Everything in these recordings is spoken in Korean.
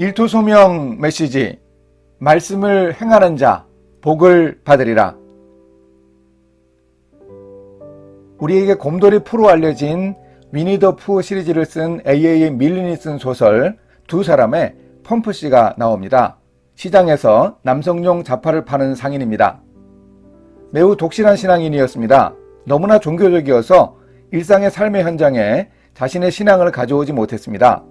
일토소명 메시지 말씀을 행하는 자 복을 받으리라. 우리에게 곰돌이 프로 알려진 위니더 푸 시리즈를 쓴 AA 쓴 소설 두 사람의 펌프 씨가 나옵니다. 시장에서 남성용 자파를 파는 상인입니다. 매우 독실한 신앙인이었습니다. 너무나 종교적이어서 일상의 삶의 현장에 자신의 신앙을 가져오지 못했습니다.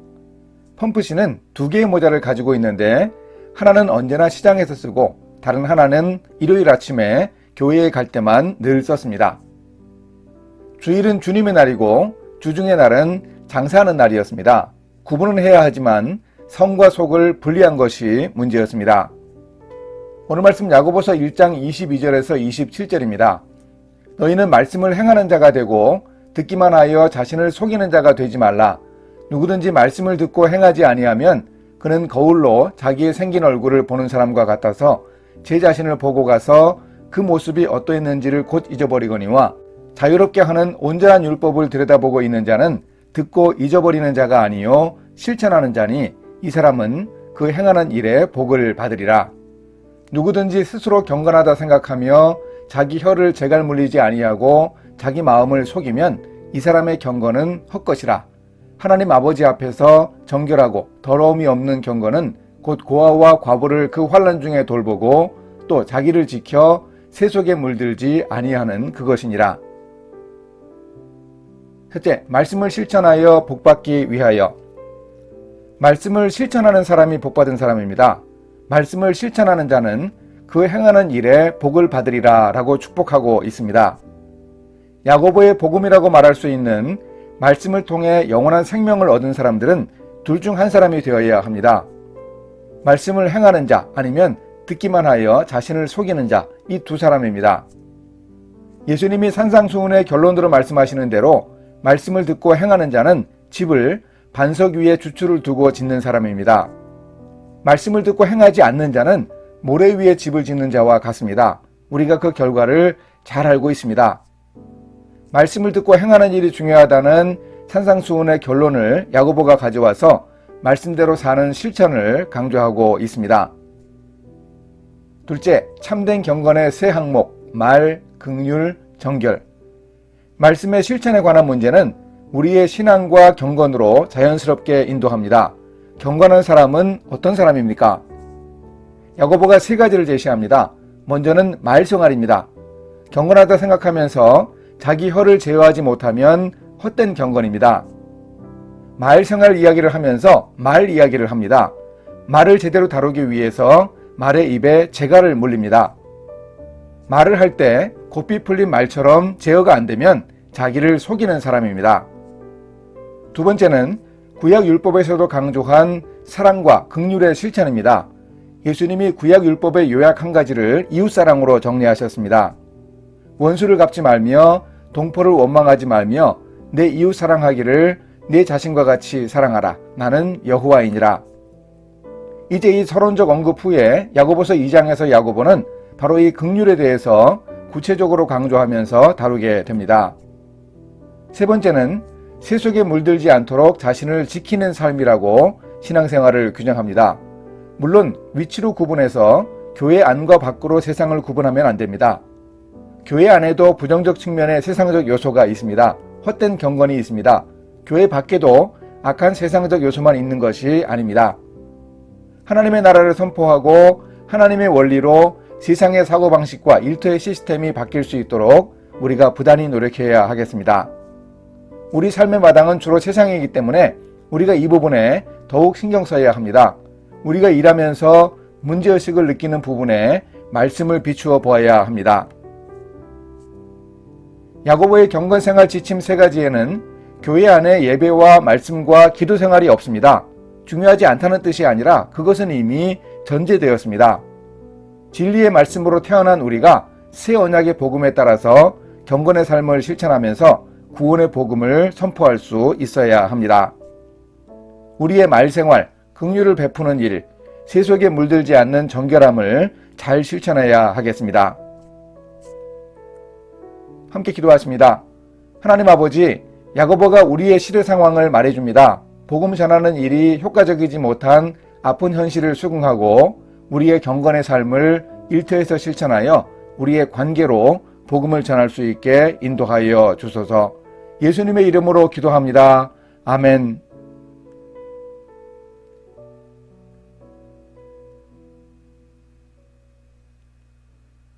펌프 씨는 두 개의 모자를 가지고 있는데 하나는 언제나 시장에서 쓰고 다른 하나는 일요일 아침에 교회에 갈 때만 늘 썼습니다. 주일은 주님의 날이고 주중의 날은 장사하는 날이었습니다. 구분은 해야 하지만 성과 속을 분리한 것이 문제였습니다. 오늘 말씀 야고보서 1장 22절에서 27절입니다. 너희는 말씀을 행하는 자가 되고 듣기만 하여 자신을 속이는 자가 되지 말라. 누구든지 말씀을 듣고 행하지 아니하면 그는 거울로 자기의 생긴 얼굴을 보는 사람과 같아서 제 자신을 보고 가서 그 모습이 어떠했는지를 곧 잊어버리거니와 자유롭게 하는 온전한 율법을 들여다보고 있는 자는 듣고 잊어버리는 자가 아니요 실천하는 자니 이 사람은 그 행하는 일에 복을 받으리라. 누구든지 스스로 경건하다 생각하며 자기 혀를 재갈 물리지 아니하고 자기 마음을 속이면 이 사람의 경건은 헛것이라. 하나님 아버지 앞에서 정결하고 더러움이 없는 경건은 곧 고아와 과부를 그 환란 중에 돌보고 또 자기를 지켜 세속에 물들지 아니하는 그것이니라. 셋째, 말씀을 실천하여 복받기 위하여. 말씀을 실천하는 사람이 복받은 사람입니다. 말씀을 실천하는 자는 그 행하는 일에 복을 받으리라 라고 축복하고 있습니다. 야고보의 복음이라고 말할 수 있는 말씀을 통해 영원한 생명을 얻은 사람들은 둘 중 한 사람이 되어야 합니다. 말씀을 행하는 자 아니면 듣기만 하여 자신을 속이는 자 이 두 사람입니다. 예수님이 산상수훈의 결론으로 말씀하시는 대로 말씀을 듣고 행하는 자는 집을 반석 위에 주추를 두고 짓는 사람입니다. 말씀을 듣고 행하지 않는 자는 모래 위에 집을 짓는 자와 같습니다. 우리가 그 결과를 잘 알고 있습니다. 말씀을 듣고 행하는 일이 중요하다는 산상수훈의 결론을 야고보가 가져와서 말씀대로 사는 실천을 강조하고 있습니다. 둘째, 참된 경건의 세 항목, 말, 극률, 정결. 말씀의 실천에 관한 문제는 우리의 신앙과 경건으로 자연스럽게 인도합니다. 경건한 사람은 어떤 사람입니까? 야고보가 세 가지를 제시합니다. 먼저는 말생활입니다. 경건하다 생각하면서 자기 혀를 제어하지 못하면 헛된 경건입니다. 말 생활 이야기를 하면서 말 이야기를 합니다. 말을 제대로 다루기 위해서 말의 입에 재갈을 물립니다. 말을 할 때 곱비 풀린 말처럼 제어가 안 되면 자기를 속이는 사람입니다. 두 번째는 구약 율법에서도 강조한 사랑과 극률의 실천입니다. 예수님이 구약 율법의 요약 한 가지를 이웃 사랑으로 정리하셨습니다. 원수를 갚지 말며 동포를 원망하지 말며 내 이웃 사랑하기를 내 자신과 같이 사랑하라. 나는 여호와이니라. 이제 이 서론적 언급 후에 야고보서 2장에서 야고보는 바로 이 극률에 대해서 구체적으로 강조하면서 다루게 됩니다. 세 번째는 세속에 물들지 않도록 자신을 지키는 삶이라고 신앙생활을 규정합니다. 물론 위치로 구분해서 교회 안과 밖으로 세상을 구분하면 안 됩니다. 교회 안에도 부정적 측면의 세상적 요소가 있습니다. 헛된 경건이 있습니다. 교회 밖에도 악한 세상적 요소만 있는 것이 아닙니다. 하나님의 나라를 선포하고 하나님의 원리로 세상의 사고방식과 일터의 시스템이 바뀔 수 있도록 우리가 부단히 노력해야 하겠습니다. 우리 삶의 마당은 주로 세상이기 때문에 우리가 이 부분에 더욱 신경 써야 합니다. 우리가 일하면서 문제의식을 느끼는 부분에 말씀을 비추어 보아야 합니다. 야고보의 경건생활 지침 세 가지에는 교회 안에 예배와 말씀과 기도 생활이 없습니다. 중요하지 않다는 뜻이 아니라 그것은 이미 전제되었습니다. 진리의 말씀으로 태어난 우리가 새 언약의 복음에 따라서 경건의 삶을 실천하면서 구원의 복음을 선포할 수 있어야 합니다. 우리의 말생활, 긍휼을 베푸는 일, 세속에 물들지 않는 정결함을 잘 실천해야 하겠습니다. 함께 기도하십니다. 하나님 아버지, 야고보가 우리의 시대 상황을 말해줍니다. 복음 전하는 일이 효과적이지 못한 아픈 현실을 수긍하고 우리의 경건의 삶을 일터에서 실천하여 우리의 관계로 복음을 전할 수 있게 인도하여 주소서 예수님의 이름으로 기도합니다. 아멘.